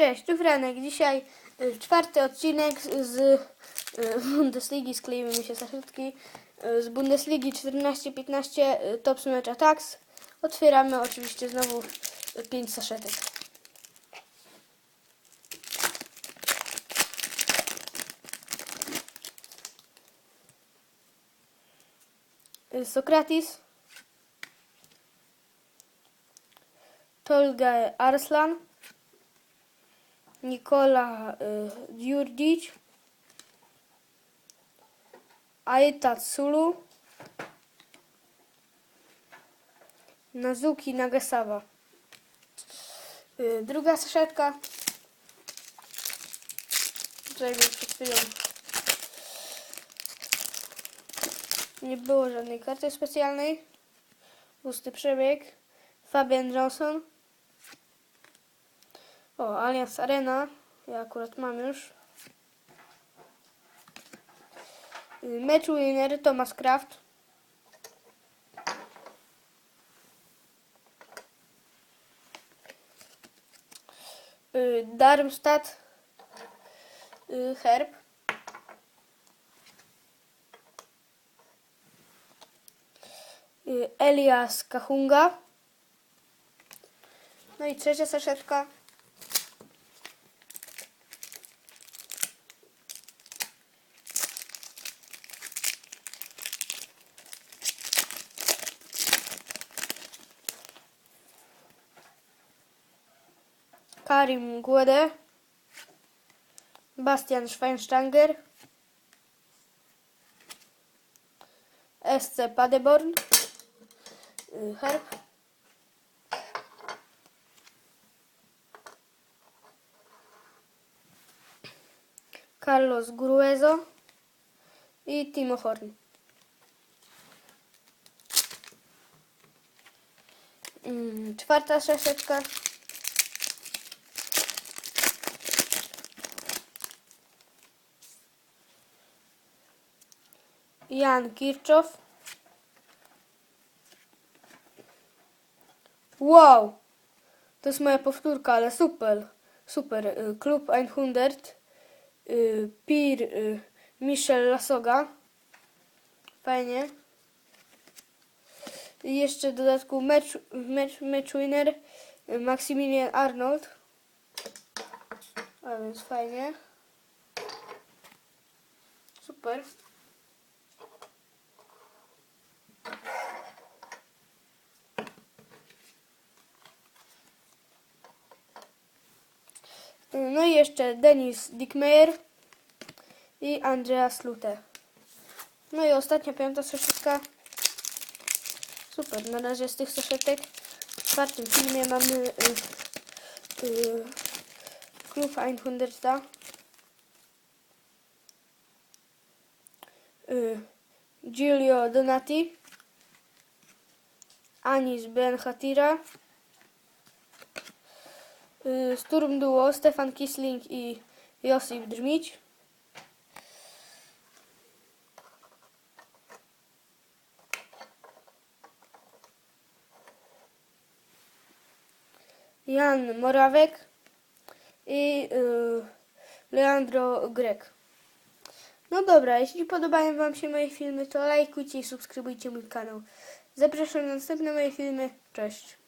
Cześć, tu Franek. Dzisiaj y, czwarty odcinek z, y, Bundesligi. Skleimy mi się saszetki. Y, z Bundesligi 14-15 y, Top Match Attacks. Otwieramy oczywiście znowu 5 saszetek. Sokratis. Tolga Arslan. Nikola y, Djurdjic, Aeta Tsulu, Nazuki Nagasawa. Y, druga saszetka. Tutaj był. Nie było żadnej karty specjalnej. Pusty przebieg. Fabian Johnson. O, Allianz Arena. Ja akurat mam już. Y, Match winner Thomas Kraft. Y, Darmstadt. Y, Herb. Elias Kahunga. No i trzecia saszetka. Karim Guede, Bastian Schweinsteiger, SC Paderborn, Herb, Carlos Gruezo i Timo Horn. Mm, Czwarta szeszeczka. Jan Kirczow. Wow! To jest moja powtórka, ale super. Super. Y, Klub 100. y, Pir y, Michel Lasoga. Fajnie. I jeszcze w dodatku mecz, winner Maximilian Arnold. A więc fajnie. Super. No i jeszcze Denis Dickmeyer i Andreas Lute. No i ostatnia piąta saszetka. Super, na razie z tych saszetek w czwartym filmie mamy y, y, klub 100. Y, Giulio Donati, Anis Ben Hatira, Sturm Duo, Stefan Kisling i Josip Drmić. Jan Morawek i y, Leandro Grek. No dobra, jeśli podobają Wam się moje filmy, to lajkujcie i subskrybujcie mój kanał. Zapraszam na następne moje filmy. Cześć.